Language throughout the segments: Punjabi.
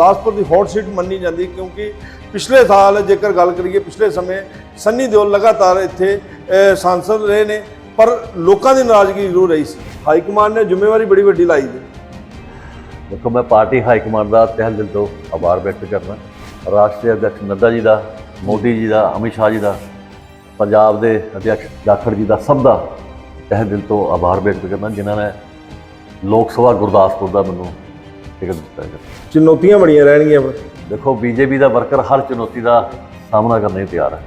ਗੁਰਦਾਸਪੁਰ ਦੀ ਹੌਟ ਸੀਟ ਮੰਨੀ ਜਾਂਦੀ ਕਿਉਂਕਿ ਪਿਛਲੇ ਸਾਲ ਜੇਕਰ ਗੱਲ ਕਰੀਏ ਪਿਛਲੇ ਸਮੇਂ ਸੰਨੀ ਦਿਓਲ ਲਗਾਤਾਰ ਇੱਥੇ ਅਹ, ਸਾਂਸਦ ਰਹੇ ਨੇ ਪਰ ਲੋਕਾਂ ਦੀ ਨਾਰਾਜ਼ਗੀ ਜ਼ਰੂਰ ਰਹੀ ਸੀ। ਹਾਈ ਕਮਾਂਡ ਨੇ ਜ਼ਿੰਮੇਵਾਰੀ ਬੜੀ ਵੱਡੀ ਲਾਈ ਜੀ। ਦੇਖੋ ਮੈਂ ਪਾਰਟੀ ਹਾਈ ਕਮਾਂਡ ਦਾ ਤਹਿ ਦਿਲ ਤੋਂ ਆਭਾਰ ਵਿਅਕਤ ਕਰਦਾ। ਰਾਸ਼ਟਰੀ ਅਧਿਕਸ਼ ਨੱਦਾ ਜੀ ਦਾ ਮੋਦੀ ਜੀ ਦਾ ਅਮਿਤ ਸ਼ਾਹ ਜੀ ਦਾ ਪੰਜਾਬ ਦੇ ਅਧਿਕਸ਼ ਜਾਖੜ ਜੀ ਦਾ ਸਭ ਦਾ ਤਹਿ ਦਿਲ ਤੋਂ ਆਭਾਰ ਵਿਅਕਤ ਕਰਦਾ ਜਿਨ੍ਹਾਂ ਨੇ ਲੋਕ ਸਭਾ ਗੁਰਦਾਸਪੁਰ ਦਾ ਮੈਨੂੰ ਟਿਕਟ ਦਿੱਤਾ ਹੈ ਚੁਣੌਤੀਆਂ ਬੜੀਆਂ ਰਹਿਣਗੀਆਂ ਪਰ ਦੇਖੋ ਬੀਜੇਪੀ ਦਾ ਵਰਕਰ ਹਰ ਚੁਣੌਤੀ ਦਾ ਸਾਹਮਣਾ ਕਰਨ ਲਈ ਤਿਆਰ ਹੈ।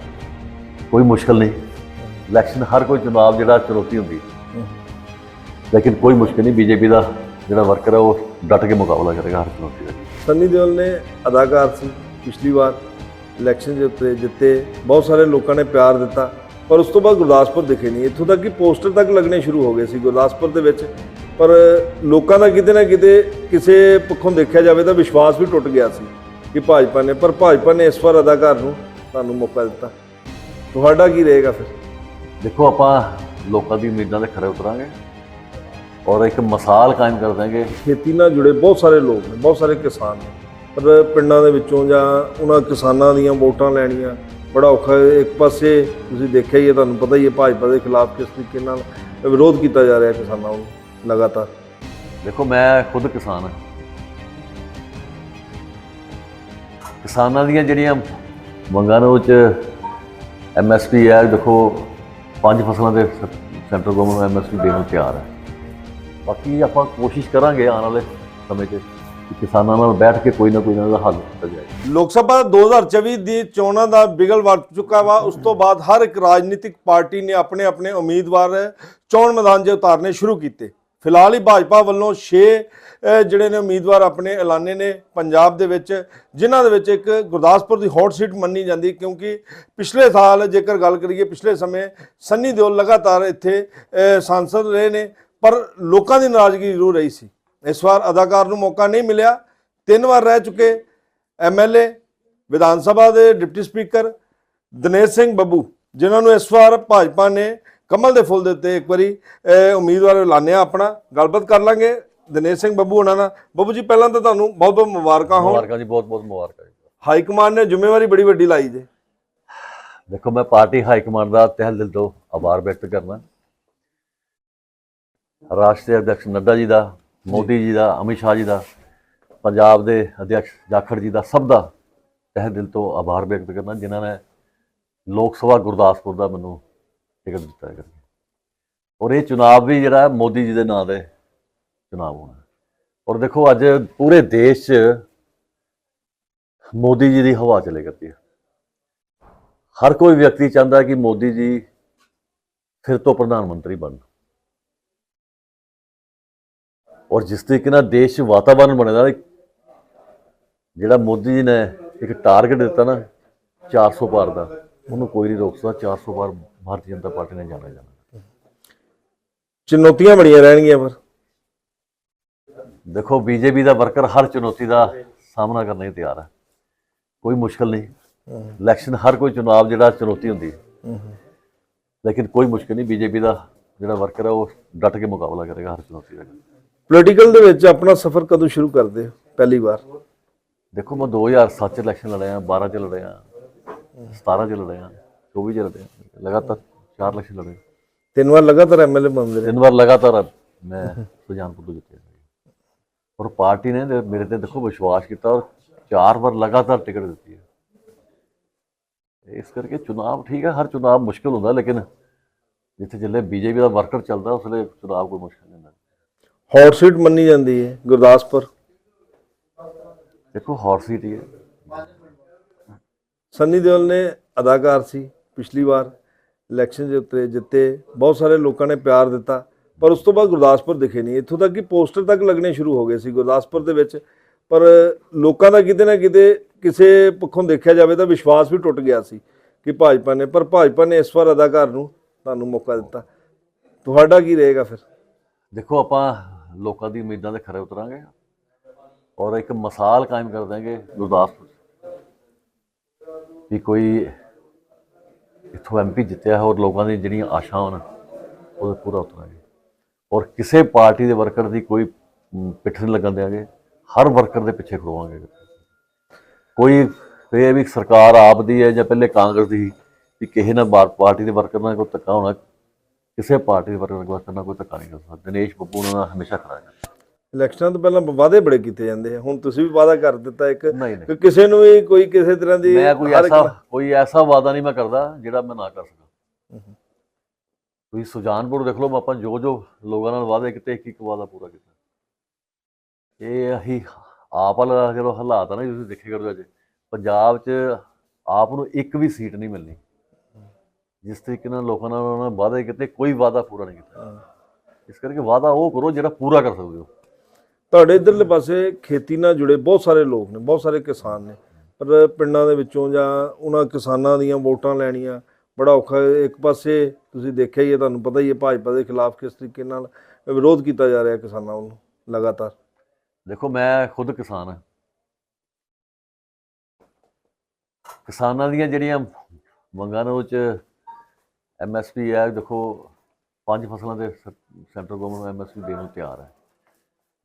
ਕੋਈ ਮੁਸ਼ਕਲ ਨਹੀਂ। ਇਲੈਕਸ਼ਨ ਹਰ ਕੋਈ ਚੁਣਾਵ ਜਿਹੜਾ ਚੁਣੌਤੀ ਹੁੰਦੀ ਹੈ। ਲੇਕਿਨ ਕੋਈ ਮੁਸ਼ਕਲ ਨਹੀਂ ਬੀਜੇਪੀ ਦਾ ਜਿਹੜਾ ਵਰਕਰ ਹੈ ਉਹ ਡਟ ਕੇ ਮੁਕਾਬਲਾ ਕਰੇਗਾ ਹਰ ਚੁਣੌਤੀ ਦਾ। ਸੰਨੀ ਦਿਓਲ ਨੇ ਅਦਾਕਾਰ ਸੀ ਪਿਛਲੀ ਵਾਰ। ਇਲੈਕਸ਼ਨ ਦੇ ਉੱਤੇ ਜਿੱਤੇ ਬਹੁਤ ਸਾਰੇ ਲੋਕਾਂ ਨੇ ਪਿਆਰ ਦਿੱਤਾ। ਪਰ ਉਸ ਤੋਂ ਬਾਅਦ ਗੁਰਦਾਸਪੁਰ ਦਿਖੇ ਨਹੀਂ। ਇੱਥੋਂ ਤੱਕ ਕਿ ਪੋਸਟਰ ਤੱਕ ਲੱਗਣੇ ਸ਼ੁਰੂ ਹੋ ਗਏ ਸੀ। ਗੁਰਦਾਸਪੁਰ ਦੇ ਵਿੱਚ ਪਰ ਲੋਕਾਂ ਦਾ ਕਿਤੇ ਨਾ ਕਿਤੇ ਕਿਸੇ ਪੱਖੋਂ ਦੇਖਿਆ ਜਾਵੇ ਤਾਂ ਵਿਸ਼ਵਾਸ ਵੀ ਟੁੱਟ ਗਿਆ ਸੀ ਕਿ ਭਾਜਪਾ ਨੇ ਪਰ ਭਾਜਪਾ ਨੇ ਇਸ ਵਾਰ ਅਦਾਕਾਰ ਨੂੰ ਤੁਹਾਨੂੰ ਮੌਕਾ ਦਿੱਤਾ। ਤੁਹਾਡਾ ਕੀ ਰਹੇਗਾ ਫਿਰ? ਦੇਖੋ ਆਪਾਂ ਲੋਕਾਂ ਦੀ ਉਮੀਦਾਂ ਦੇ ਖਰੇ ਉਤਰਾਂਗੇ ਔਰ ਇੱਕ ਮਿਸਾਲ ਕਾਇਮ ਕਰ ਦਾਂਗੇ ਖੇਤੀ ਨਾਲ ਜੁੜੇ ਬਹੁਤ ਸਾਰੇ ਲੋਕ ਨੇ ਬਹੁਤ ਸਾਰੇ ਕਿਸਾਨ ਨੇ। ਪਰ ਪਿੰਡਾਂ ਦੇ ਵਿੱਚੋਂ ਜਾਂ ਉਹਨਾਂ ਕਿਸਾਨਾਂ ਦੀਆਂ ਵੋਟਾਂ ਲੈਣੀਆਂ ਬੜਾ ਔਖਾ ਇੱਕ ਪਾਸੇ ਤੁਸੀਂ ਦੇਖਿਆ ਹੀ ਹੈ ਤੁਹਾਨੂੰ ਪਤਾ ਹੀ ਹੈ ਭਾਜਪਾ ਦੇ ਖਿਲਾਫ ਕਿਸ ਤਰੀਕੇ ਨਾਲ ਵਿਰੋਧ ਕੀਤਾ ਜਾ ਰਿਹਾ ਕਿਸਾਨਾਂ ਨੂੰ। ਲਗਾਤਾਰ? ਦੇਖੋ ਮੈਂ ਖੁਦ ਕਿਸਾਨ ਹਾਂ। ਕਿਸਾਨਾਂ ਦੀਆਂ ਜਿਹੜੀਆਂ ਮੰਗਾਂ ਨੇ ਉਹ ਚ ਐਮਐਸਪੀ ਹੈ ਦੇਖੋ ਪੰਜ ਫਸਲਾਂ ਦੇ ਸੈਂਟਰ ਗਵਰਨਮੈਂਟ ਐਮਐਸਪੀ ਦੇਣ ਨੂੰ ਤਿਆਰ ਹੈ। ਬਾਕੀ ਆਪਾਂ ਕੋਸ਼ਿਸ਼ ਕਰਾਂਗੇ ਆਉਣ ਵਾਲੇ ਸਮੇਂ 'ਚ ਕਿ ਕਿਸਾਨਾਂ ਨਾਲ ਬੈਠ ਕੇ ਕੋਈ ਨਾ ਕੋਈ ਨਾ ਦਾ ਹੱਲ ਕੀਤਾ ਜਾਏ। ਲੋਕ ਸਭਾ 2024 ਦੀ ਚੋਣਾਂ ਦਾ ਬਿਗਲ ਵੱਜ ਚੁੱਕਾ ਵਾ। ਉਸ ਤੋਂ ਬਾਅਦ ਹਰ ਇੱਕ ਰਾਜਨੀਤਿਕ ਪਾਰਟੀ ਨੇ ਆਪਣੇ ਆਪਣੇ ਉਮੀਦਵਾਰ ਚੋਣ ਮੈਦਾਨ 'ਚ ਉਤਾਰਨੇ ਸ਼ੁਰੂ ਕੀਤੇ। ਫਿਲਹਾਲ ਹੀ ਭਾਜਪਾ ਵੱਲੋਂ 6 ਜਿਹੜੇ ਨੇ ਉਮੀਦਵਾਰ ਆਪਣੇ ਐਲਾਨੇ ਨੇ ਪੰਜਾਬ ਦੇ ਵਿੱਚ ਜਿਨ੍ਹਾਂ ਦੇ ਵਿੱਚ ਇੱਕ ਗੁਰਦਾਸਪੁਰ ਦੀ ਹੌਟ ਸੀਟ ਮੰਨੀ ਜਾਂਦੀ ਕਿਉਂਕਿ ਪਿਛਲੇ ਸਾਲ ਜੇਕਰ ਗੱਲ ਕਰੀਏ ਪਿਛਲੇ ਸਮੇਂ ਸੰਨੀ ਦਿਓਲ ਲਗਾਤਾਰ ਇੱਥੇ ਅਹ, ਸਾਂਸਦ ਰਹੇ ਨੇ ਪਰ ਲੋਕਾਂ ਦੀ ਨਾਰਾਜ਼ਗੀ ਜ਼ਰੂਰ ਰਹੀ ਸੀ। ਇਸ ਵਾਰ ਅਦਾਕਾਰ ਨੂੰ ਮੌਕਾ ਨਹੀਂ ਮਿਲਿਆ। ਤਿੰਨ ਵਾਰ ਰਹਿ ਚੁੱਕੇ ਐਮਐਲਏ ਵਿਧਾਨ ਸਭਾ ਦੇ ਡਿਪਟੀ ਸਪੀਕਰ ਦਿਨੇਸ਼ ਸਿੰਘ ਬੱਬੂ ਜਿਨ੍ਹਾਂ ਨੂੰ ਇਸ ਵਾਰ ਭਾਜਪਾ ਨੇ ਕਮਲ ਦੇ ਫੁੱਲ ਦੇ ਉੱਤੇ ਇੱਕ ਵਾਰੀ ਉਮੀਦਵਾਰ ਐਲਾਨਿਆ ਆਪਣਾ ਗੱਲਬਾਤ ਕਰ ਲਾਂਗੇ ਦਿਨੇਸ਼ ਸਿੰਘ ਬੱਬੂ ਉਹਨਾਂ ਨਾਲ। ਬੱਬੂ ਜੀ ਪਹਿਲਾਂ ਤਾਂ ਤੁਹਾਨੂੰ ਬਹੁਤ ਬਹੁਤ ਮੁਬਾਰਕਾਂ ਹੋਣ। ਮੁਬਾਰਕਾਂ ਜੀ ਬਹੁਤ ਬਹੁਤ ਮੁਬਾਰਕਾਂ ਜੀ। ਹਾਈ ਕਮਾਂਡ ਨੇ ਜ਼ਿੰਮੇਵਾਰੀ ਬੜੀ ਵੱਡੀ ਲਾਈ ਜੇ। ਦੇਖੋ ਮੈਂ ਪਾਰਟੀ ਹਾਈ ਕਮਾਂਡ ਦਾ ਤਹਿ ਦਿਲ ਤੋਂ ਆਭਾਰ ਵਿਅਕਤ ਕਰਦਾ। ਰਾਸ਼ਟਰੀ ਅਧਿਕਸ਼ ਨੱਡਾ ਜੀ ਦਾ ਮੋਦੀ ਜੀ ਦਾ ਅਮਿਤ ਸ਼ਾਹ ਜੀ ਦਾ ਪੰਜਾਬ ਦੇ ਅਧਿਕਸ਼ ਜਾਖੜ ਜੀ ਦਾ ਸਭ ਦਾ ਤਹਿ ਦਿਲ ਤੋਂ ਆਭਾਰ ਵਿਅਕਤ ਕਰਦਾ ਜਿਨ੍ਹਾਂ ਨੇ ਲੋਕ ਸਭਾ ਗੁਰਦਾਸਪੁਰ ਦਾ ਮੈਨੂੰ ਟਿਕਟ ਦਿੱਤਾ ਹੈ ਔਰ ਇਹ ਚੁਣਾਵ ਵੀ ਜਿਹੜਾ ਮੋਦੀ ਜੀ ਦੇ ਨਾਂ ਦੇ ਚੁਣਾਵ ਹੋਣਾ। ਔਰ ਦੇਖੋ ਅੱਜ ਪੂਰੇ ਦੇਸ਼ 'ਚ ਮੋਦੀ ਜੀ ਦੀ ਹਵਾ ਚਲੇ ਕਰਦੀ ਹੈ। ਹਰ ਕੋਈ ਵਿਅਕਤੀ ਚਾਹੁੰਦਾ ਕਿ ਮੋਦੀ ਜੀ ਫਿਰ ਤੋਂ ਪ੍ਰਧਾਨ ਮੰਤਰੀ ਬਣਨ। ਔਰ ਜਿਸ ਤਰੀਕੇ ਨਾਲ ਦੇਸ਼ 'ਚ ਵਾਤਾਵਰਣ ਬਣੇਦਾ ਜਿਹੜਾ ਮੋਦੀ ਜੀ ਨੇ ਇੱਕ ਟਾਰਗੇਟ ਦਿੱਤਾ ਨਾ 400 ਪਾਰ ਦਾ, ਉਹਨੂੰ ਕੋਈ ਨਹੀਂ ਰੋਕ ਸਕਦਾ 400 ਪਾਰ ਭਾਰਤੀ ਜਨਤਾ ਪਾਰਟੀ ਨੇ ਜਾਣਾ ਜਾਣਾ। ਚੁਣੌਤੀਆਂ ਬੜੀਆਂ ਰਹਿਣਗੀਆਂ ਪਰ ਦੇਖੋ ਬੀਜੇਪੀ ਦਾ ਵਰਕਰ ਹਰ ਚੁਣੌਤੀ ਦਾ ਸਾਹਮਣਾ ਕਰਨ ਲਈ ਤਿਆਰ ਹੈ। ਕੋਈ ਮੁਸ਼ਕਲ ਨਹੀਂ। ਇਲੈਕਸ਼ਨ ਹਰ ਕੋਈ ਚੁਣਾਵ ਜਿਹੜਾ ਚੁਣੌਤੀ ਹੁੰਦੀ ਹੈ। ਲੇਕਿਨ ਕੋਈ ਮੁਸ਼ਕਲ ਨਹੀਂ ਬੀਜੇਪੀ ਦਾ ਜਿਹੜਾ ਵਰਕਰ ਹੈ ਉਹ ਡਟ ਕੇ ਮੁਕਾਬਲਾ ਕਰੇਗਾ ਹਰ ਚੁਣੌਤੀ ਦਾ। ਪੋਲੀਟੀਕਲ ਦੇ ਵਿੱਚ ਆਪਣਾ ਸਫ਼ਰ ਕਦੋਂ ਸ਼ੁਰੂ ਕਰਦੇ ਹੋ? ਪਹਿਲੀ ਵਾਰ। ਦੇਖੋ ਮੈਂ 2007 ਚ ਇਲੈਕਸ਼ਨ ਲੜਿਆ 12 ਚ ਲੜਿਆ 17 ਚ ਲੜਿਆ। 24 ਚ ਲੜਿਆ ਲਗਾਤਾਰ ਚਾਰ ਇਲੈਕਸ਼ਨ ਲੜੇ ਤਿੰਨ ਵਾਰ ਲਗਾਤਾਰ ਐਮਐਲਏ ਬਣਦੇ ਰਹੇ ਤਿੰਨ ਵਾਰ ਲਗਾਤਾਰ ਮੈਂ ਸੁਜਾਨਪੁਰ ਤੋਂ ਜਿੱਤਿਆ ਔਰ ਪਾਰਟੀ ਨੇ ਤੇ ਮੇਰੇ ਤੇ ਦੇਖੋ ਵਿਸ਼ਵਾਸ ਕੀਤਾ ਔਰ ਚਾਰ ਵਾਰ ਲਗਾਤਾਰ ਟਿਕਟ ਦਿੱਤੀ ਹੈ ਇਸ ਕਰਕੇ ਚੁਣਾਵ ਠੀਕ ਹੈ ਹਰ ਚੁਣਾਵ ਮੁਸ਼ਕਲ ਹੁੰਦਾ ਲੇਕਿਨ ਜਿੱਥੇ ਚੱਲੇ ਬੀਜੇਪੀ ਦਾ ਵਰਕਰ ਚੱਲਦਾ ਉਸ ਲਈ ਚੁਣਾਵ ਕੋਈ ਮੁਸ਼ਕਲ ਨਹੀਂ ਹੁੰਦਾ ਹੌਟ ਸੀਟ ਮੰਨੀ ਜਾਂਦੀ ਹੈ ਗੁਰਦਾਸਪੁਰ ਦੇਖੋ ਹੌਟ ਸੀਟ ਹੀ ਹੈ ਸੰਨੀ ਦਿਓਲ ਨੇ ਅਦਾਕਾਰ ਸੀ ਪਿਛਲੀ ਵਾਰ ਇਲੈਕਸ਼ਨ ਦੇ ਉੱਤੇ ਜਿੱਤੇ, ਬਹੁਤ ਸਾਰੇ ਲੋਕਾਂ ਨੇ ਪਿਆਰ ਦਿੱਤਾ, ਪਰ ਉਸ ਤੋਂ ਬਾਅਦ ਗੁਰਦਾਸਪੁਰ ਦਿਖੇ ਨਹੀਂ। ਇੱਥੋਂ ਤੱਕ ਕਿ ਪੋਸਟਰ ਤੱਕ ਲੱਗਣੇ ਸ਼ੁਰੂ ਹੋ ਗਏ ਸੀ ਗੁਰਦਾਸਪੁਰ ਦੇ ਵਿੱਚ, ਪਰ ਲੋਕਾਂ ਦਾ ਕਿਤੇ ਨਾ ਕਿਤੇ ਕਿਸੇ ਪੱਖੋਂ ਦੇਖਿਆ ਜਾਵੇ ਤਾਂ ਵਿਸ਼ਵਾਸ ਵੀ ਟੁੱਟ ਗਿਆ ਸੀ ਕਿ ਭਾਜਪਾ ਨੇ, ਪਰ ਭਾਜਪਾ ਨੇ ਇਸ ਵਾਰ ਅਦਾਕਾਰ ਨੂੰ ਤੁਹਾਨੂੰ ਮੌਕਾ ਦਿੱਤਾ। ਤੁਹਾਡਾ ਕੀ ਰਹੇਗਾ ਫਿਰ? ਦੇਖੋ, ਆਪਾਂ ਲੋਕਾਂ ਦੀ ਉਮੀਦਾਂ ਦੇ ਖਰੇ ਉਤਰਾਂਗੇ ਔਰ ਇੱਕ ਮਿਸਾਲ ਕਾਇਮ ਕਰ ਦਾਂਗੇ ਗੁਰਦਾਸਪੁਰ। ਵੀ ਕੋਈ ਇੱਥੋਂ ਐਮਪੀ ਜਿੱਤਿਆ ਹੈ ਔਰ ਲੋਕਾਂ ਦੀ ਜਿਹੜੀਆਂ ਆਸ਼ਾਵਾਂ ਨੇ ਉਹਦੇ ਪੂਰਾ ਉਤਰਾਂਗੇ। ਔਰ ਕਿਸੇ ਪਾਰਟੀ ਦੇ ਵਰਕਰ ਦੀ ਕੋਈ ਪਿੱਠ ਨਹੀਂ ਲੱਗਣ ਦਿਆਂਗੇ। ਹਰ ਵਰਕਰ ਦੇ ਪਿੱਛੇ ਖੜੋਵਾਂਗੇ। ਕੋਈ ਇਹ ਵੀ ਸਰਕਾਰ ਆਪ ਦੀ ਹੈ ਜਾਂ ਪਹਿਲੇ ਕਾਂਗਰਸ ਦੀ ਵੀ ਕਿਸੇ ਨਾਲ ਪਾਰਟੀ ਦੇ ਵਰਕਰ ਨਾਲ ਕੋਈ ਧੱਕਾ ਹੋਣਾ, ਕਿਸੇ ਪਾਰਟੀ ਦੇ ਵਰਕਰ ਨਾਲ ਕੋਈ ਧੱਕਾ ਨਹੀਂ ਕਰ ਸਕਦਾ। ਦਿਨੇਸ਼ ਬੱਬੂ ਉਹਨਾਂ ਨਾਲ ਹਮੇਸ਼ਾ ਖੜਾ ਹੈ। ਇਲੈਕਸ਼ਨਾਂ ਤੋਂ ਪਹਿਲਾਂ ਵਾਅਦੇ ਬੜੇ ਕੀਤੇ ਜਾਂਦੇ ਆ। ਹੁਣ ਤੁਸੀਂ ਵੀ ਵਾਅਦਾ ਕਰ ਦਿੱਤਾ ਇੱਕ। ਕਿ ਕਿਸੇ ਨੂੰ ਵੀ ਕੋਈ ਕਿਸੇ ਤਰ੍ਹਾਂ ਦੀ ਮੈਂ ਕੋਈ ਐਸਾ ਕੋਈ ਐਸਾ ਵਾਦਾ ਨਹੀਂ ਮੈਂ ਕਰਦਾ ਜਿਹੜਾ ਮੈਂ ਨਾ ਕਰ ਸਕਾਂ। ਤੁਸੀਂ ਸੁਜਾਨਪੁਰ ਦੇਖ ਲਓ ਆਪਾਂ ਜੋ ਜੋ ਲੋਕਾਂ ਨਾਲ ਵਾਅਦੇ ਕੀਤੇ ਇੱਕ ਇੱਕ ਵਾਦਾ ਪੂਰਾ ਕੀਤਾ। ਇਹ ਅਸੀਂ ਆਪ ਵਾਲਾ ਜਦੋਂ ਹਾਲਾਤ ਆ ਨਾ ਤੁਸੀਂ ਦੇਖੇ ਕਰੋ ਅੱਜ। ਪੰਜਾਬ 'ਚ ਆਪ ਨੂੰ ਇੱਕ ਵੀ ਸੀਟ ਨਹੀਂ ਮਿਲਣੀ। ਜਿਸ ਤਰੀਕੇ ਨਾਲ ਲੋਕਾਂ ਨਾਲ ਉਹਨਾਂ ਵਾਅਦੇ ਕੀਤੇ ਕੋਈ ਵਾਦਾ ਪੂਰਾ ਨਹੀਂ ਕੀਤਾ। ਇਸ ਕਰਕੇ ਵਾਦਾ ਉਹ ਕਰੋ ਜਿਹੜਾ ਪੂਰਾ ਕਰ ਸਕਦੇ ਹੋ। ਤੁਹਾਡੇ ਇਧਰਲੇ ਪਾਸੇ ਖੇਤੀ ਨਾਲ ਜੁੜੇ ਬਹੁਤ ਸਾਰੇ ਲੋਕ ਨੇ, ਬਹੁਤ ਸਾਰੇ ਕਿਸਾਨ ਨੇ। ਪਰ ਪਿੰਡਾਂ ਦੇ ਵਿੱਚੋਂ ਜਾਂ ਉਹਨਾਂ ਕਿਸਾਨਾਂ ਦੀਆਂ ਵੋਟਾਂ ਲੈਣੀਆਂ ਬੜਾ ਔਖਾ ਇੱਕ ਪਾਸੇ ਤੁਸੀਂ ਦੇਖਿਆ ਹੀ ਹੈ, ਤੁਹਾਨੂੰ ਪਤਾ ਹੀ ਹੈ, ਭਾਜਪਾ ਦੇ ਖਿਲਾਫ ਕਿਸ ਤਰੀਕੇ ਨਾਲ ਵਿਰੋਧ ਕੀਤਾ ਜਾ ਰਿਹਾ ਕਿਸਾਨਾਂ ਵੱਲੋਂ ਲਗਾਤਾਰ। ਦੇਖੋ, ਮੈਂ ਖੁਦ ਕਿਸਾਨ ਹਾਂ। ਕਿਸਾਨਾਂ ਦੀਆਂ ਜਿਹੜੀਆਂ ਮੰਗਾਂ ਨੇ, ਉਹ ਚ ਐਮਐਸਪੀ ਹੈ। ਦੇਖੋ, ਪੰਜ ਫਸਲਾਂ ਦੇ ਸ- ਸੈਂਟਰ ਗਵਰਨਮੈਂਟ ਐਮਐਸਪੀ ਦੇਣ ਨੂੰ ਤਿਆਰ ਹੈ।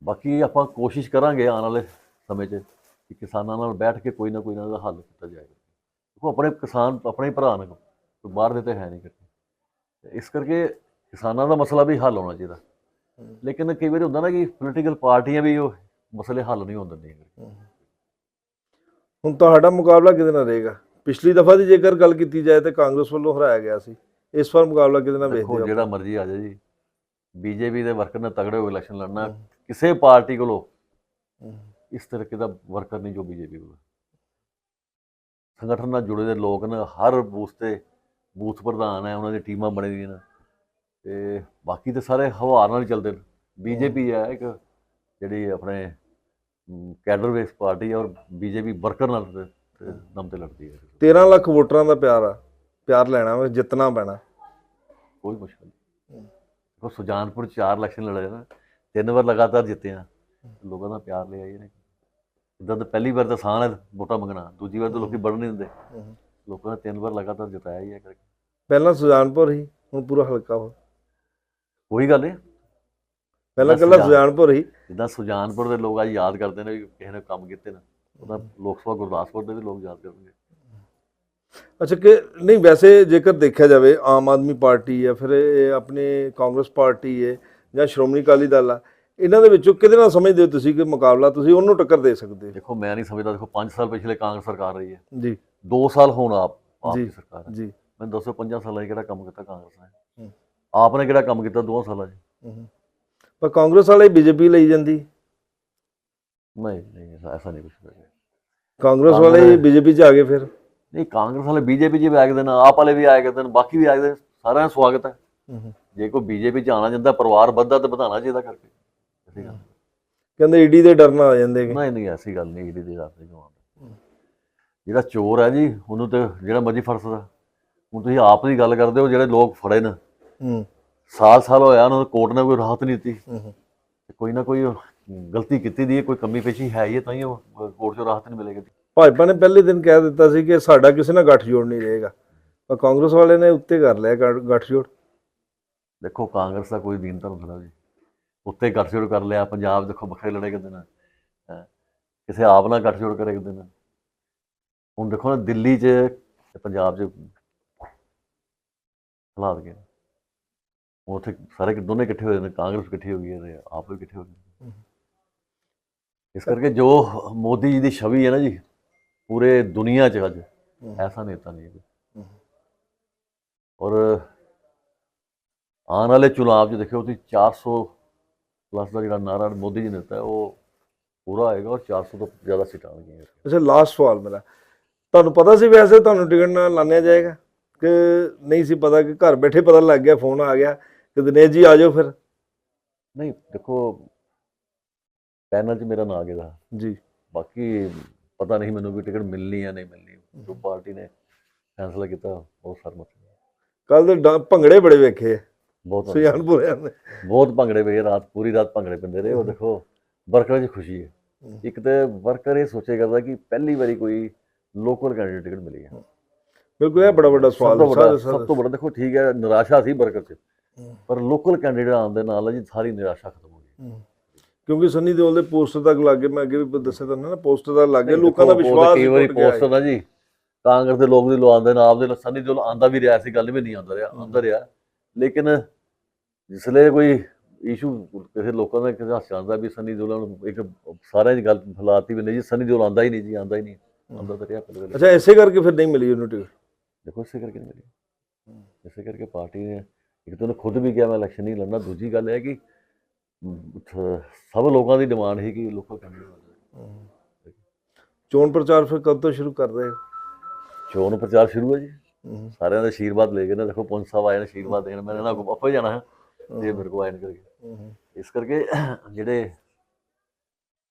ਬਾਕੀ ਆਪਾਂ ਕੋਸ਼ਿਸ਼ ਕਰਾਂਗੇ ਆਉਣ ਵਾਲੇ ਸਮੇਂ 'ਚ ਕਿ ਕਿਸਾਨਾਂ ਨਾਲ ਬੈਠ ਕੇ ਕੋਈ ਨਾ ਕੋਈ ਨਾ ਦਾ ਹੱਲ ਕੀਤਾ ਜਾਏਗਾ ਦੇਖੋ ਆਪਣੇ ਕਿਸਾਨ ਆਪਣੇ ਭਰਾ ਨੇ ਕੋਈ ਬਾਹਰ ਦੇ ਤੇ ਹੈ ਨਹੀਂ ਕਿਤੇ ਇਸ ਕਰਕੇ ਕਿਸਾਨਾਂ ਦਾ ਮਸਲਾ ਵੀ ਹੱਲ ਹੋਣਾ ਚਾਹੀਦਾ। ਲੇਕਿਨ ਕਈ ਵਾਰੀ ਹੁੰਦਾ ਨਾ ਕਿ ਪੋਲੀਟੀਕਲ ਪਾਰਟੀਆਂ ਵੀ ਉਹ ਮਸਲੇ ਹੱਲ ਨਹੀਂ ਹੁੰਦੇ ਨੇ ਹੁਣ ਤੁਹਾਡਾ ਮੁਕਾਬਲਾ ਕਿਹਦੇ ਨਾਲ ਰਹੇਗਾ? ਪਿਛਲੀ ਦਫਾ ਦੀ ਜੇਕਰ ਗੱਲ ਕੀਤੀ ਜਾਏ ਤਾਂ ਕਾਂਗਰਸ ਵੱਲੋਂ ਹਰਾਇਆ ਗਿਆ ਸੀ। ਇਸ ਵਾਰ ਮੁਕਾਬਲਾ ਕਿਹਦੇ ਨਾਲ ਵੇਖਦੇ ਹੋ? ਜਿਹੜਾ ਮਰਜ਼ੀ ਆ ਜਾਏ ਜੀ। ਬੀਜੇਪੀ ਦੇ ਵਰਕਰ ਨੇ ਤਗੜੇ ਹੋ ਕੇ ਇਲੈਕਸ਼ਨ ਲੜਨਾ ਕਿਸੇ ਪਾਰਟੀ ਕੋਲੋਂ ਇਸ ਤਰੀਕੇ ਦਾ ਵਰਕਰ ਨਹੀਂ ਜੋ ਬੀਜੇਪੀ ਕੋਲ। ਸੰਗਠਨ ਨਾਲ ਜੁੜੇ ਦੇ ਲੋਕ ਨੇ ਹਰ ਬੂਥ ਤੇ ਬੂਥ ਪ੍ਰਧਾਨ ਹੈ ਉਹਨਾਂ ਦੀ ਟੀਮਾਂ ਬਣੀ ਦੀਆਂ ਨੇ। ਤੇ ਬਾਕੀ ਤੇ ਸਾਰੇ ਹਵਾ ਨਾਲ ਚੱਲਦੇ ਨੇ। ਬੀਜੇਪੀ ਹੈ। ਇੱਕ ਜਿਹੜੀ ਆਪਣੇ ਕੈਡਰ ਬੇਸ ਪਾਰਟੀ ਹੈ ਔਰ ਬੀਜੇਪੀ ਵਰਕਰ ਨਾਲ ਤੇ- ਤੇ ਦਮ ਤੇ ਲੜਦੀ ਹੈ। 13 ਲੱਖ ਵੋਟਰਾਂ ਦਾ ਪਿਆਰ ਆ। ਪਿਆਰ ਲੈਣਾ ਵਾ ਜਿੱਤਣਾ ਪੈਣਾ। ਕੋਈ ਮੁਸ਼ਕਲ ਨਹੀਂ। ਸੁਜਾਨਪੁਰ ਚਾਰ ਇਲੈਕਸ਼ਨ ਲੜੇ ਨਾ। ਤਿੰਨ ਵਾਰ ਲਗਾਤਾਰ ਜਿੱਤੇ ਆ ਲੋਕਾਂ ਦਾ ਪਿਆਰ ਲਿਆ ਇਹਨੇ। ਇਦਾਂ ਤਾਂ ਪਹਿਲੀ ਵਾਰ ਤਾਂ ਆਸਾਨ ਹੈ ਵੋਟਾਂ ਮੰਗਣਾ ਦੂਜੀ ਵਾਰ ਤਾਂ ਲੋਕੀ ਬੜਨ ਨਹੀਂ ਦਿੰਦੇ। ਲੋਕਾਂ ਨੇ ਤਿੰਨ ਵਾਰ ਲਗਾਤਾਰ ਜਿਤਾਇਆ ਹੀ ਹੈ ਕਰਕੇ। ਪਹਿਲਾਂ ਸੁਜਾਨਪੁਰ ਹੀ ਹੁਣ ਪੂਰਾ ਹਲਕਾ ਹੋ ਕੋਈ ਗੱਲ ਨਹੀਂ ਪਹਿਲਾਂ ਕੱਲਾ ਸੁਜਾਨ- ਸੁਜਾਨਪੁਰ ਹੀ ਜਿੱਦਾਂ ਸੁਜਾਨਪੁਰ ਦੇ ਲੋਕ ਅੱਜ ਯਾਦ ਕਰਦੇ ਨੇ ਵੀ ਕਿਸੇ ਨੇ ਕੰਮ ਕੀਤੇ ਨੇ। ਉਹਦਾ ਲੋਕ ਸਭਾ ਗੁਰਦਾਸਪੁਰ ਦੇ ਵੀ ਲੋਕ ਯਾਦ ਕਰਨਗੇ। ਅੱਛਾ ਕਿ ਨਹੀਂ ਵੈਸੇ ਜੇਕਰ ਦੇਖਿਆ ਜਾਵੇ ਆਮ ਆਦਮੀ ਪਾਰਟੀ ਹੈ ਫਿਰ ਇਹ ਆਪਣੀ ਕਾਂਗਰਸ ਪਾਰਟੀ ਹੈ ਜਾਂ ਸ਼੍ਰੋਮਣੀ ਅਕਾਲੀ ਦਲ ਆ ਇਹਨਾਂ ਦੇ ਵਿੱਚੋਂ ਕਿਹਦੇ ਨਾਲ ਸਮਝਦੇ ਹੋ ਤੁਸੀਂ ਕਿ ਮੁਕਾਬਲਾ ਤੁਸੀਂ ਉਹਨੂੰ ਟੱਕਰ ਦੇ ਸਕਦੇ ਹੋ? ਦੇਖੋ ਮੈਂ ਨਹੀਂ ਸਮਝਦਾ ਦੇਖੋ 5 ਸਾਲ ਪਿਛਲੇ ਕਾਂਗਰਸ ਸਰਕਾਰ ਰਹੀ ਹੈ। ਜੀ। 2 ਸਾਲ ਹੁਣ ਆਪ ਆਪ। ਦੀ ਸਰਕਾਰ ਹੈ। ਜੀ। ਮੈਨੂੰ ਦੱਸੋ 5 ਸਾਲਾਂ 'ਚ ਕਿਹੜਾ ਕੰਮ ਕੀਤਾ ਕਾਂਗਰਸ ਨੇ। ਆਪ ਨੇ ਕਿਹੜਾ ਕੰਮ ਕੀਤਾ 2 ਸਾਲਾਂ 'ਚ। ਪਰ ਕਾਂਗਰਸ ਵਾਲੇ ਬੀਜੇਪੀ ਲਈ ਜਾਂਦੀ? ਨਹੀਂ ਨਹੀਂ ਐਸਾ- ਨਹੀਂ ਹੋਇਆ। ਕਾਂਗਰਸ ਵਾਲੇ ਬੀਜੇਪੀ 'ਚ ਆ ਗਏ ਫਿਰ? ਨਹੀਂ ਕਾਂਗਰਸ ਵਾਲੇ ਬੀਜੇਪੀ 'ਚ ਵੀ ਆਏ ਦਿਨ ਆਪ ਵਾਲੇ ਵੀ ਆਏ ਦਿਨ ਬਾਕੀ ਵੀ ਆਏ ਦਿਨ ਸਾਰਿਆਂ ਦਾ ਸਵਾਗਤ ਹੈ। ਜੇ ਕੋਈ ਬੀਜੇਪੀ 'ਚ ਆਣਾ ਜਾਂਦਾ ਪਰਿਵਾਰ ਵੱਧਦਾ ਤੇ ਵਧਾਉਣਾ ਚਾਹੀਦਾ ਕਰਕੇ। ਐਸੀ ਗੱਲ ਕਹਿੰਦੇ ਈਡੀ ਦੇ ਡਰ ਨਾਲ ਆ ਜਾਂਦੇ ਕਿ। ਨਹੀਂ ਨਹੀਂ ਐਸੀ ਗੱਲ ਨਹੀਂ ਈਡੀ ਦੀ ਗੱਲ ਨਹੀਂ ਕਮਾਉਂਦਾ ਜਿਹੜਾ ਚੋਰ ਹੈ ਜੀ ਉਹਨੂੰ ਤੇ ਜਿਹੜਾ ਮਰਜ਼ੀ ਫੜ ਸਕਦਾ। ਹੁਣ ਤੁਸੀਂ ਆਪ ਦੀ ਗੱਲ ਕਰਦੇ ਹੋ ਜਿਹੜੇ ਲੋਕ ਫੜੇ ਨੇ। ਹੂੰ ਸਾਲ ਸਾਲ ਹੋਇਆ ਉਹਨਾਂ ਨੂੰ ਕੋਰਟ ਨੇ ਕੋਈ ਰਾਹਤ ਨਹੀਂ ਦਿੱਤੀ। ਹੂੰ ਤੇ ਕੋਈ ਨਾ ਕੋਈ ਗਲਤੀ ਕੀਤੀ ਦੀ ਹੈ ਕੋਈ ਕਮੀ ਪੇਸ਼ੀ ਹੈ ਹੀ ਤਾਂ ਹੀ ਉਹ ਕੋਰਟ 'ਚੋਂ ਰਾਹਤ ਨਹੀਂ ਮਿਲੇਗੀ। ਭਾਜਪਾ ਨੇ ਪਹਿਲੇ ਦਿਨ ਕਹਿ ਦਿੱਤਾ ਸੀ ਕਿ ਸਾਡਾ ਕਿਸੇ ਨਾਲ ਗੱਠਜੋੜ ਨਹੀਂ ਰਹੇਗਾ। ਪਰ ਕਾਂਗਰਸ ਵਾਲੇ ਨੇ ਉੱਤੇ ਕਰ ਲਿਆ ਗੱਠ- ਗੱਠਜੋੜ। ਦੇਖੋ ਕਾਂਗਰਸ ਦਾ ਕੋਈ ਦੀਨ ਧਰਮ ਥੋੜਾ ਜੀ। ਉੱਤੇ ਗੱਠਜੋੜ ਕਰ ਲਿਆ ਪੰਜਾਬ ਦੇਖੋ ਵੱਖਰੇ ਲੜੇ ਕਰਦੇ ਨੇ। ਕਿਸੇ ਆਪ ਨਾਲ ਗੱਠਜੋੜ ਕਰੇ ਕਰਦੇ ਨੇ। ਹੁਣ ਦੇਖੋ ਨਾ ਦਿੱਲੀ 'ਚ ਪੰਜਾਬ 'ਚ ਹਾਲਾਤ ਕੇ ਉੱਥੇ ਸਾਰੇ ਕਿ- ਦੋਨੇ ਇਕੱਠੇ ਹੋਏ ਨੇ ਕਾਂਗਰਸ ਇਕੱਠੀ ਹੋ ਗਈ ਹੈ ਆਪ ਵੀ ਇਕੱਠੇ ਹੋ ਗਏ ਇਸ ਕਰਕੇ ਜੋ ਮੋਦੀ ਜੀ ਦੀ ਛਵੀ ਹੈ ਨਾ ਜੀ ਪੂਰੇ ਦੁਨੀਆ 'ਚ ਅੱਜ ਐਸਾ ਨੇਤਾ ਨਹੀਂ ਹੈ। ਔਰ ਆਉਣ ਵਾਲੇ ਚੁਣਾਵ 'ਚ ਦੇਖਿਓ ਤੁਸੀਂ 400 ਪਲੱਸ ਦਾ ਜਿਹੜਾ ਨਾਰਾ ਮੋਦੀ ਜੀ ਨੇ ਦਿੱਤਾ ਉਹ ਪੂਰਾ ਹੋਏਗਾ ਔਰ 400 ਤੋਂ ਜ਼ਿਆਦਾ ਸੀਟਾਂ ਆਉਣਗੀਆਂ ਅੱਛਾ ਲਾਸਟ ਸਵਾਲ ਮੇਰਾ। ਤੁਹਾਨੂੰ ਪਤਾ ਸੀ ਵੈਸੇ ਤੁਹਾਨੂੰ ਟਿਕਟ ਨਾਲ ਲਾਣਿਆ ਜਾਏਗਾ? ਕਿ ਨਹੀਂ ਸੀ ਪਤਾ ਕਿ ਘਰ ਬੈਠੇ ਪਤਾ ਲੱਗ ਗਿਆ ਫੋਨ ਆ ਗਿਆ ਕਿ ਦਿਨੇਸ਼ ਜੀ ਆ ਜਾਓ ਫਿਰ? ਨਹੀਂ ਦੇਖੋ ਪੈਨਲ 'ਚ ਮੇਰਾ ਨਾਂ ਕਿਹਦਾ ਜੀ। ਬਾਕੀ ਪਤਾ ਨਹੀਂ ਮੈਨੂੰ ਵੀ ਟਿਕਟ ਮਿਲਣੀ ਜਾਂ ਨਹੀਂ ਮਿਲਣੀ। ਜੋ ਪਾਰਟੀ ਨੇ ਫੈਸਲਾ ਕੀਤਾ ਉਹ ਸਰਮਤ ਕੱਲ ਦੇ ਭੰਗੜੇ ਬੜੇ ਵੇਖੇ ਆ, ਬਹੁਤ ਸੁਜਾਨਪੁਰਿਆਂ ਦੇ ਬਹੁਤ ਭੰਗੜੇ ਪਏ ਰਾਤ ਪੂਰੀ ਰਾਤ ਭੰਗੜੇ ਪੈਂਦੇ ਰਹੇ ਉਹ ਦੇਖੋ ਵਰਕਰਾਂ 'ਚ ਖੁਸ਼ੀ ਹੈ। ਇੱਕ ਤੇ ਵਰਕਰ ਇਹ ਸੋਚੇ ਕਰਦਾ ਕਿ ਪਹਿਲੀ ਵਾਰੀ ਕੋਈ ਲੋਕਲ ਕੈਂਡੀਡੇਟ ਟਿਕਟ ਮਿਲੀ ਹੈ। ਬਿਲਕੁਲ ਇਹ ਬੜਾ ਵੱਡਾ ਸਵਾਲ ਹੈ ਸਭ ਤੋਂ ਵੱਡਾ ਦੇਖੋ ਠੀਕ ਹੈ ਨਿਰਾਸ਼ਾ ਸੀ ਵਰਕਰ 'ਚ। ਪਰ ਲੋਕਲ ਕੈਂਡੀਡੇਟ ਆਉਣ ਦੇ ਨਾਲ ਜੀ ਸਾਰੀ ਨਿਰਾਸ਼ਾ ਖਤਮ ਹੋ ਗਈ। ਕਿਉਂਕਿ ਸੰਨੀ ਦਿਓਲ ਦੇ ਪੋਸਟਰ ਤੱਕ ਲੱਗੇ ਮੈਂ ਅੱਗੇ ਵੀ ਦੱਸਿਆ ਤੁਹਾਨੂੰ ਨਾ ਪੋਸਟਰ ਤੱਕ ਲੱਗੇ ਲੋਕਾਂ ਦਾ ਵਿਸ਼ਵਾਸ ਕਈ ਵਾਰੀ। ਪੋਸਟਰ ਨਾ ਜੀ ਕਾਂਗਰਸ ਦੇ ਲੋਕ ਵੀ ਲਵਾਉਂਦੇ ਨੇ ਆਪਦੇ ਸੰਨੀ ਦਿਓਲ ਆਂਦਾ ਵੀ ਰਿਹਾ ਸੀ ਗੱਲ ਵੀ ਨਹੀਂ ਆਉਂਦਾ ਰਿਹਾ ਆਉਂਦਾ ਰਿਹਾ। ਲੇਕਿਨ ਜਿਸਲੇ ਕੋਈ ਇਸ਼ੂ ਕਿਸੇ ਲੋਕਾਂ ਦਾ ਕਿਸੇ ਹਾਸਿਆ ਆਉਂਦਾ ਵੀ ਸੰਨੀ ਦਿਓਲ ਨੂੰ ਇੱਕ ਸਾਰਿਆਂ ਦੀ ਗੱਲ ਫੈਲਾਤੀ ਵੀ ਨਹੀਂ ਜੀ ਸੰਨੀ ਦਿਓਲ ਆਂਦਾ ਹੀ ਨਹੀਂ ਜੀ ਆਂਦਾ ਹੀ ਨਹੀਂ। ਆਂਦਾ ਤਾਂ ਰਿਹਾ ਪਹਿਲੇ ਅੱਛਾ ਐਸੇ ਕਰਕੇ ਫਿਰ ਨਹੀਂ ਮਿਲੀ ਉਹਨੂੰ ਟਿਕਟ ਦੇਖੋ ਇਸੇ ਕਰਕੇ ਨਹੀਂ ਮਿਲੀ। ਇਸੇ ਕਰਕੇ ਪਾਰਟੀ ਨੇ ਇੱਕ ਤਾਂ ਖੁਦ ਵੀ ਕਿਹਾ ਮੈਂ ਇਲੈਕਸ਼ਨ ਨਹੀਂ ਲੜਨਾ। ਦੂਜੀ ਗੱਲ ਹੈ ਕਿ ਸਭ ਲੋਕਾਂ ਦੀ ਡਿਮਾਂਡ ਸੀ ਕਿ ਲੋਕਾਂ ਕਹਿੰਦੇ ਚੋਣ ਪ੍ਰਚਾਰ ਫਿਰ ਕਦ ਤੋਂ ਸ਼ੁਰੂ ਕਰ ਰਹੇ ਹੋ? ਚੋਣ ਪ੍ਰਚਾਰ ਸ਼ੁਰੂ ਹੈ ਜੀ। ਸਾਰਿਆਂ ਦਾ ਆਸ਼ੀਰਵਾਦ ਲੈ ਕੇ ਨਾ ਦੇਖੋ ਪੁੰਜ ਸਾਹਿਬ ਆਏ ਨੇ ਆਸ਼ੀਰਵਾਦ ਦੇਣ। ਮੈਂ ਇਹਨਾਂ ਕੋਲ ਆਪੇ ਜਾਣਾ ਹੈ। ਜੇ ਮੇਰੇ ਕੋਲ ਆਏ ਨੇ ਕਰਕੇ ਇਸ ਕਰਕੇ ਜਿਹੜੇ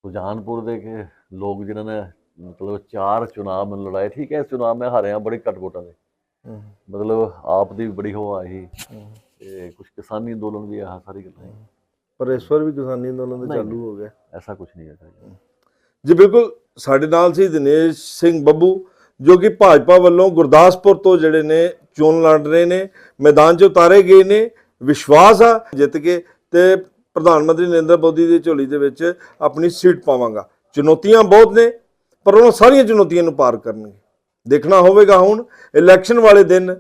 ਸੁਜਾਨਪੁਰ ਦੇ ਕੇ ਲੋਕ ਜਿਨ੍ਹਾਂ ਨੇ ਮਤਲਬ ਚਾਰ ਚੁਣਾਵ ਮੈਂ ਲੜਾਏ ਠੀਕ ਹੈ ਚੁਣਾਵ ਮੈਂ ਹਾਰਿਆ ਬੜੇ ਘੱਟ ਵੋਟਾਂ ਦੇ। ਮਤਲਬ ਆਪ ਦੀ ਵੀ ਬੜੀ ਹਵਾ ਆਈ ਤੇ ਕੁਝ ਕਿਸਾਨੀ ਅੰਦੋਲਨ ਵੀ ਆ ਸਾਰੀ ਗੱਲਾਂ ਪਰ ਇਸ ਵਾਰ ਵੀ ਕਿਸਾਨੀ ਅੰਦੋਲਨ ਨਹੀਂ, ਚਾਲੂ ਹੋ ਗਿਆ। ਐਸਾ ਕੁਝ ਨਹੀਂ ਹੈ ਜੀ। ਜੀ ਬਿਲਕੁਲ ਸਾਡੇ ਨਾਲ ਸੀ ਦਿਨੇਸ਼ ਸਿੰਘ ਬੱਬੂ। ਜੋ ਕਿ ਭਾਜਪਾ ਵੱਲੋਂ ਗੁਰਦਾਸਪੁਰ ਤੋਂ ਜਿਹੜੇ ਨੇ ਚੋਣ ਲੜ ਰਹੇ ਨੇ, ਮੈਦਾਨ 'ਚ ਉਤਾਰੇ ਗਏ ਨੇ, ਵਿਸ਼ਵਾਸ ਆ, ਜਿੱਤ ਕੇ ਤੇ ਪ੍ਰਧਾਨ ਮੰਤਰੀ ਨਰਿੰਦਰ ਮੋਦੀ ਦੀ ਝੋਲੀ ਦੇ ਵਿੱਚ ਆਪਣੀ ਸੀਟ ਪਾਵਾਂਗਾ। ਚੁਣੌਤੀਆਂ ਬਹੁਤ ਨੇ, ਪਰ ਉਹਨਾਂ ਸਾਰੀਆਂ ਚੁਣੌਤੀਆਂ ਨੂੰ ਪਾਰ ਕਰਨਗੇ। ਦੇਖਣਾ ਹੋਵੇਗਾ ਹੁਣ, ਇਲੈਕਸ਼ਨ ਵਾਲੇ ਦਿਨ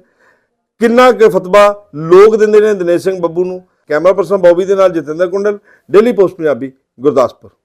ਕਿੰਨਾ ਕੁ ਫਤਵਾ ਲੋਕ ਦਿੰਦੇ ਨੇ ਦਿਨੇਸ਼ ਸਿੰਘ ਬੱਬੂ ਨੂੰ। ਕੈਮਰਾ ਪਰਸਨ ਬੌਬੀ ਦੇ ਨਾਲ ਜਤਿੰਦਰ ਕੁੰਡਲ, ਡੇਲੀ ਪੋਸਟ ਪੰਜਾਬੀ, ਗੁਰਦਾਸਪੁਰ।